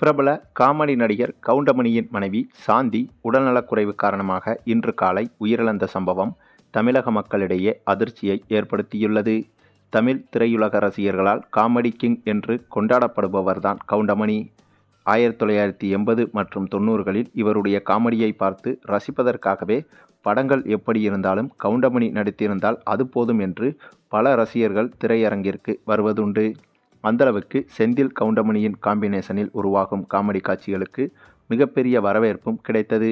பிரபல காமெடி நடிகர் கவுண்டமணியின் மனைவி சாந்தி உடல்நலக்குறைவு காரணமாக இன்று காலை உயிரிழந்த சம்பவம் தமிழக மக்களிடையே அதிர்ச்சியை ஏற்படுத்தியுள்ளது. தமிழ் திரையுலக ரசிகர்களால் காமெடி கிங் என்று கொண்டாடப்படுபவர்தான் கவுண்டமணி. ஆயிரத்தி தொள்ளாயிரத்தி எண்பது மற்றும் தொண்ணூறுகளில் இவருடைய காமெடியை பார்த்து ரசிப்பதற்காகவே படங்கள் எப்படி இருந்தாலும் கவுண்டமணி நடித்திருந்தால் அது போதும் என்று பல ரசிகர்கள் திரையரங்கிற்கு வருவதுண்டு. அந்தளவுக்கு செந்தில் கவுண்டமணியின் காம்பினேஷனில் உருவாகும் காமெடி காட்சிகளுக்கு மிகப்பெரிய வரவேற்பும் கிடைத்தது.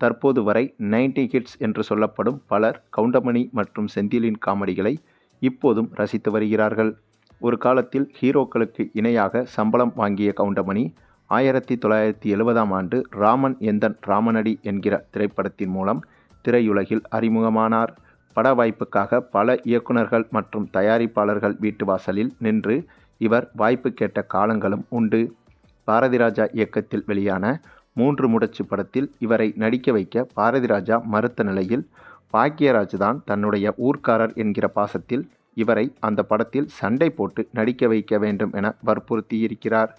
தற்போது வரை நைன்டி ஹிட்ஸ் என்று சொல்லப்படும் பலர் கவுண்டமணி மற்றும் செந்திலின் காமெடிகளை இப்போதும் ரசித்து வருகிறார்கள். ஒரு காலத்தில் ஹீரோக்களுக்கு இணையாக சம்பளம் வாங்கிய கவுண்டமணி ஆயிரத்தி தொள்ளாயிரத்தி எழுபதாம் ஆண்டு ராமன் எந்தன் ராமனடி என்கிற திரைப்படத்தின் மூலம் திரையுலகில் அறிமுகமானார். பட வாய்ப்புக்காக பல இயக்குநர்கள் மற்றும் தயாரிப்பாளர்கள் வீட்டு வாசலில் நின்று இவர் வாய்ப்பு கேட்ட காலங்களும் உண்டு. பாரதிராஜா இயக்கத்தில் வெளியான மூன்று முடச்சு படத்தில் இவரை நடிக்க வைக்க பாரதிராஜா மறுத்த நிலையில் பாக்கியராஜ் தான் தன்னுடைய ஊர்க்காரர் என்கிற பாசத்தில் இவரை அந்த படத்தில் சண்டை போட்டு நடிக்க வைக்க வேண்டும் என வற்புறுத்தியிருக்கிறார்.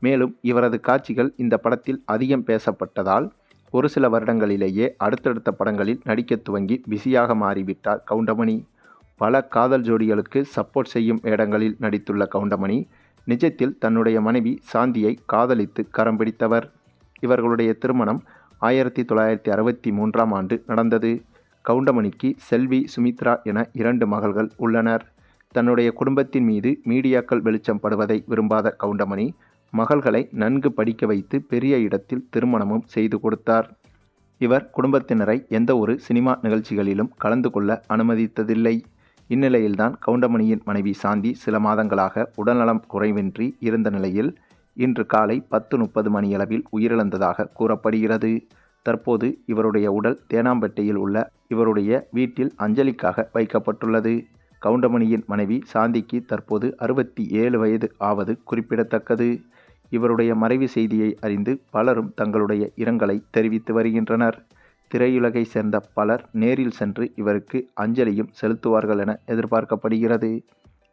மேலும் இவரது காட்சிகள் இந்த படத்தில் அதிகம் பேசப்பட்டதால் ஒரு சில வருடங்களிலேயே அடுத்தடுத்த படங்களில் நடிக்க துவங்கி பிஸியாக மாறிவிட்டார் கவுண்டமணி. பல காதல் ஜோடிகளுக்கு சப்போர்ட் செய்யும் இடங்களில் நடித்துள்ள கவுண்டமணி நிஜத்தில் தன்னுடைய மனைவி சாந்தியை காதலித்து கரம் பிடித்தவர். இவர்களுடைய திருமணம் ஆயிரத்தி தொள்ளாயிரத்தி அறுபத்தி மூன்றாம் ஆண்டு நடந்தது. கவுண்டமணிக்கு செல்வி சுமித்ரா என இரண்டு மகள்கள் உள்ளனர். தன்னுடைய குடும்பத்தின் மீது மீடியாக்கள் வெளிச்சம் படுவதை விரும்பாத கவுண்டமணி மகள்களை நன்கு படிக்க வைத்து பெரிய இடத்தில் திருமணமும் செய்து கொடுத்தார். இவர் குடும்பத்தினரை எந்த ஒரு சினிமா நிகழ்ச்சிகளிலும் கலந்து கொள்ள அனுமதித்ததில்லை. இந்நிலையில்தான் கவுண்டமணியின் மனைவி சாந்தி சில மாதங்களாக உடல்நலம் குறைவின்றி இருந்த நிலையில் இன்று காலை பத்து முப்பது மணியளவில் உயிரிழந்ததாக கூறப்படுகிறது. தற்போது இவருடைய உடல் தேனாம்பேட்டையில் உள்ள இவருடைய வீட்டில் அஞ்சலிக்காக வைக்கப்பட்டுள்ளது. கவுண்டமணியின் மனைவி சாந்திக்கு தற்போது அறுபத்தி ஏழு வயது ஆவது குறிப்பிடத்தக்கது. இவருடைய மறைவு செய்தியை அறிந்து பலரும் தங்களுடைய இரங்கலை தெரிவித்து வருகின்றனர். திரையுலகை சேர்ந்த பலர் நேரில் சென்று இவருக்கு அஞ்சலியும் செலுத்துவார்கள் என எதிர்பார்க்கப்படுகிறது.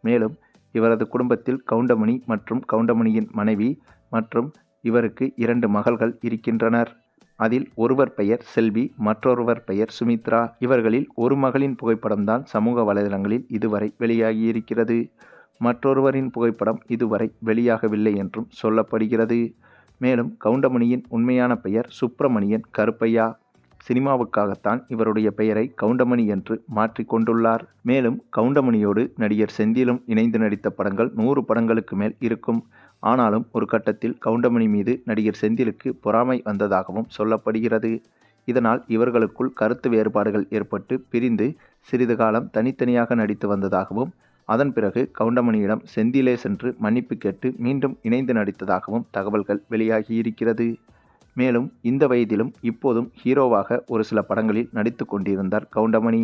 மேலும் இவரது குடும்பத்தில் கவுண்டமணி மற்றும் கவுண்டமணியின் மனைவி மற்றும் இவருக்கு இரண்டு மகள்கள் இருக்கின்றனர். அதில் ஒருவர் பெயர் செல்வி மற்றொருவர் பெயர் சுமித்ரா. இவர்களில் ஒரு மகளின் புகைப்படம்தான் சமூக வலைதளங்களில் இதுவரை வெளியாகியிருக்கிறது. மற்றொருவரின் புகைப்படம் இதுவரை வெளியாகவில்லை என்றும் சொல்லப்படுகிறது. மேலும் கவுண்டமணியின் உண்மையான பெயர் சுப்பிரமணியன் கருப்பையா. சினிமாவுக்காகத்தான் இவருடைய பெயரை கவுண்டமணி என்று மாற்றிக்கொண்டுள்ளார் மேலும் கவுண்டமணியோடு நடிகர் செந்திலும் இணைந்து நடித்த படங்கள் நூறு படங்களுக்கு மேல் இருக்கும். ஆனாலும் ஒரு கட்டத்தில் கவுண்டமணி மீது நடிகர் செந்திலுக்கு பொறாமை வந்ததாகவும் சொல்லப்படுகிறது. இதனால் இவர்களுக்குள் கருத்து வேறுபாடுகள் ஏற்பட்டு பிரிந்து சிறிது காலம் தனித்தனியாக நடித்து வந்ததாகவும் அதன் பிறகு கவுண்டமணியிடம் செந்திலே சென்று மன்னிப்பு கேட்டு மீண்டும் இணைந்து நடித்ததாகவும் தகவல்கள் வெளியாகியிருக்கிறது. மேலும் இந்த வயதிலும் இப்போதும் ஹீரோவாக ஒரு சில படங்களில் நடித்து கொண்டிருந்தார் கவுண்டமணி.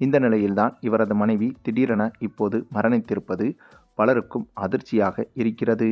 இந்த நிலையில்தான் இவரது மனைவி திடீரென இப்போது மரணித்திருப்பது பலருக்கும் அதிர்ச்சியாக இருக்கிறது.